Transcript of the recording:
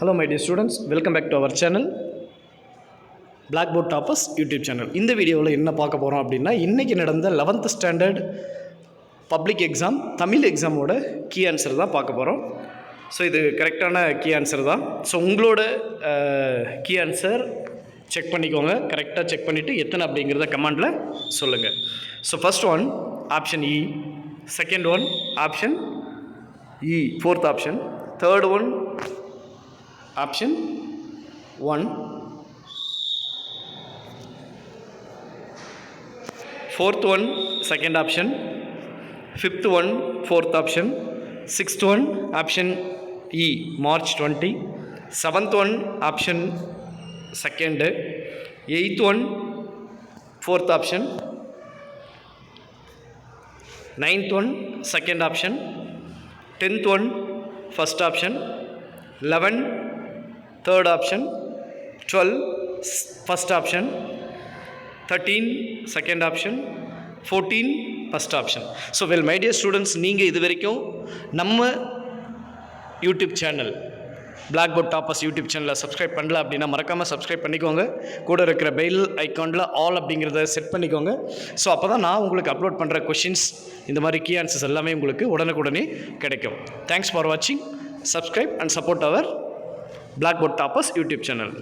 Hello my dear students welcome back to our channel blackboard toppers YouTube channel இந்த வீடியோவில் என்ன பார்க்க போகிறோம் அப்படின்னா இன்றைக்கி நடந்த eleventh standard public exam Tamil எக்ஸாமோட key answer தான் பார்க்க போகிறோம் ஸோ இது கரெக்டான கீ ஆன்சர் தான். ஸோ உங்களோட கீ ஆன்சர் செக் பண்ணிக்கோங்க. கரெக்டாக செக் பண்ணிவிட்டு எத்தனை அப்படிங்கிறத கமெண்டில் சொல்லுங்கள் ஸோ ஃபஸ்ட் ஒன் ஆப்ஷன் இ second one option E fourth option third one option one fourth one second option fifth one fourth option sixth one option E March twenty seventh one option second eighth one fourth option ninth one second option tenth one first option eleven third option twelve first option thirteen second option fourteen first option so well my dear students நீங்கள் இது வரைக்கும் நம்ம YouTube channel blackboard toppers YouTube சேனலை subscribe பண்ணல அப்படின்னா மறக்காமல் subscribe பண்ணிக்கோங்க. கூட இருக்கிற பெல் ஐக்கானில் ஆல் அப்படிங்கிறத செட் பண்ணிக்கோங்க. ஸோ அப்போ தான் நான் உங்களுக்கு அப்லோட் பண்ணுற கொஷின்ஸ் இந்த மாதிரி கீ ஆன்சர்ஸ் எல்லாமே உங்களுக்கு உடனுக்குடனே கிடைக்கும். தேங்க்ஸ் ஃபார் வாட்சிங் subscribe and support our blackboard toppers YouTube channel